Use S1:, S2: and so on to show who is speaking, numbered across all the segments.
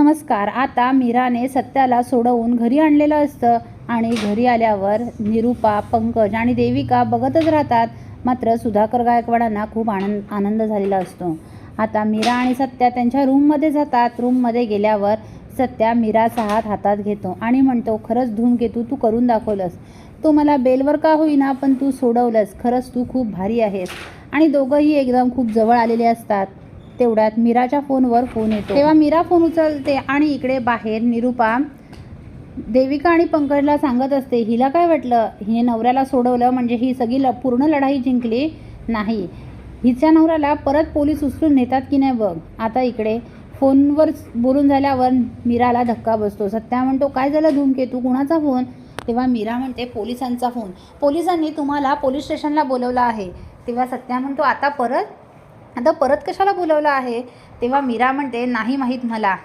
S1: नमस्कार. आता मीराने सत्याला सोडवून घरी आणलेलं असतं आणि घरी आल्यावर निरूपा पंकज आणि देविका बघतच राहतात. मात्र सुधाकर गायकवाडांना खूप आनंद आनंद झालेला असतो. आता मीरा आणि सत्या त्यांच्या रूममध्ये जातात. रूममध्ये गेल्यावर सत्या मीराचा हात हातात घेतो आणि म्हणतो खरंच धूमकेतू तू करून दाखवलंस. तू मला बेलवर का होईना पण तू सोडवलंस. खरंच तू खूप भारी आहेस. आणि दोघंही एकदम खूप जवळ आलेले असतात. तेवढ्यात मीराच्या फोनवर फोन येतो. तेव्हा मीरा फोन उचलते आणि इकडे बाहेर निरूपा देविका आणि पंकजला सांगत असते हिला काय वाटलं? हिने नवऱ्याला सोडवलं म्हणजे ही सगळी ल पूर्ण लढाई जिंकली नाही. हिच्या नवऱ्याला परत पोलीस उचलून नेतात की नाही बघ. आता इकडे फोनवर बोलून झाल्यावर मीराला धक्का बसतो. सत्या म्हणतो काय झालं धूमकेतू कुणाचा फोन? तेव्हा मीरा म्हणते पोलिसांचा फोन. पोलिसांनी तुम्हाला पोलीस स्टेशनला बोलवलं आहे. तेव्हा सत्या म्हणतो आता परत आता परत कशाला बोलवलं आहे? तेव्हा मीरा म्हणते नाही माहीत मला.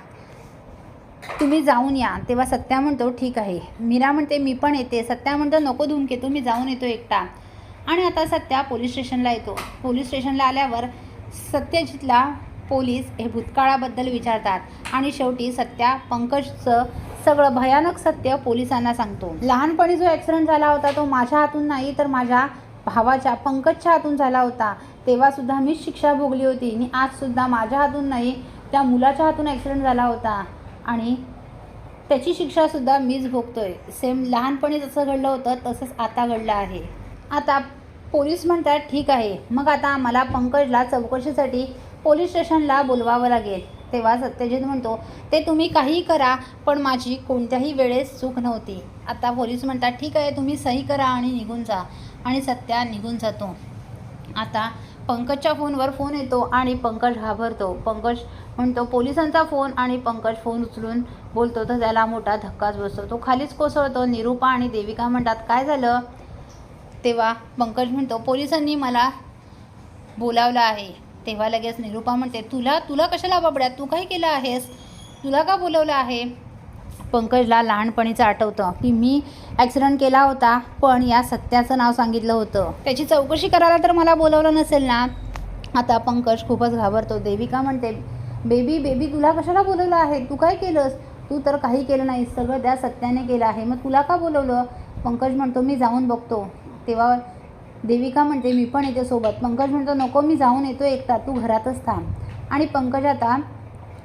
S1: तुम्ही जाऊन या. तेव्हा सत्या म्हणतो ठीक आहे. मीरा म्हणते मी पण येते. सत्या म्हणतो नको धुमके तुम्ही जाऊन येतो एकटा. आणि आता सत्या पोलीस स्टेशनला येतो. पोलीस स्टेशनला आल्यावर सत्यजितला पोलीस हे भूतकाळाबद्दल विचारतात. आणि शेवटी सत्या पंकजचं सगळं भयानक सत्य पोलिसांना सांगतो. लहानपणी जो ॲक्सिडेंट झाला होता तो माझ्या हातून नाही तर माझ्या भावाच्या पंकजच्या हातून झाला होता. तेव्हासुद्धा मीच शिक्षा भोगली होती. आणि आजसुद्धा माझ्या हातून नाही त्या मुलाच्या हातून ॲक्सिडेंट झाला होता. आणि त्याची शिक्षासुद्धा मीच भोगतोय. सेम लहानपणी जसं घडलं होतं तसंच आता घडलं आहे. आता पोलीस म्हणतात ठीक आहे. मग आता आम्हाला पंकजला चौकशीसाठी पोलीस स्टेशनला बोलवावं लागेल. तेव्हा सत्यजित म्हणतो ते तुम्ही काहीही करा पण माझी कोणत्याही वेळेस चूक नव्हती. आता पोलीस म्हणतात ठीक आहे तुम्ही सही करा आणि निघून जा. आणि सत्या निघून जातो. आता पंकजच्या फोनवर फोन येतो आणि पंकज घाबरतो. पंकज म्हणतो पोलिसांचा फोन आणि पंकज फोन उचलून बोलतो तर त्याला मोठा धक्काच बसतो. तो खालीच कोसळतो. निरूपा आणि देविका म्हणतात काय झालं? तेव्हा पंकज म्हणतो पोलिसांनी मला बोलावलं आहे. तेव्हा लगेच निरूपा म्हणते तुला तुला कशाला बाबड्या? तू काय केलं आहेस? तुला का बोलवलं आहे? पंकजला लहानपणीचं आठवतं की मी ॲक्सिडेंट केला होता पण या सत्याचं नाव सांगितलं होतं. त्याची चौकशी करायला तर मला बोलवलं नसेल ना? आता पंकज खूपच घाबरतो. देविका म्हणते बेबी बेबी तुला कशाला बोलवलं आहे? तू काय केलंस? तू तर काही केलं नाही सगळं त्या सत्याने केलं आहे. मग तुला का बोलवलं? पंकज म्हणतो मी जाऊन बघतो. तेव्हा देविका म्हणते मी पण येते सोबत. पंकज म्हणतो नको मी जाऊन येतो एकटा. तू घरातच थांब. आणि पंकज आता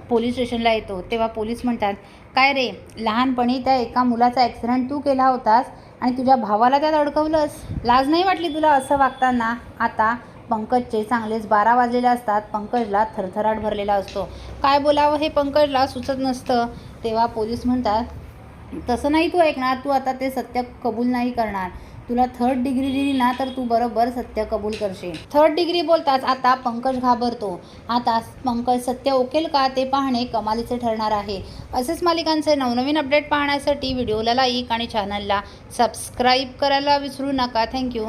S1: पोलीस स्टेशनला येतो. तेव्हा पोलीस म्हणतात काय रे लहानपणी त्या एका मुलाचा ॲक्सिडेंट तू केला होतास आणि तुझ्या भावाला त्यात अडकवलंस? लाज नाही वाटली तुला असं वागताना? आता पंकजचे चांगलेच बारा वाजलेले असतात. पंकजला थरथराट भरलेला असतो. काय बोलावं हे पंकजला? सुचत नसतं. तेव्हा पोलीस म्हणतात तसं नाही तू ऐकणार. तू आता ते सत्य कबूल नाही करणार. तुला थर्ड डिग्री दिली ना तर तू बरोबर सत्य कबूल करशील. थर्ड डिग्री बोलताच आता पंकज घाबरतो. आता पंकज सत्य ओकेल का ते पाहणे कमालीचे ठरणार आहे. असेच मालिकांचे नवनवीन अपडेट पाहण्यासाठी व्हिडिओला लाईक आणि चॅनलला सबस्क्राईब करायला विसरू नका. थँक्यू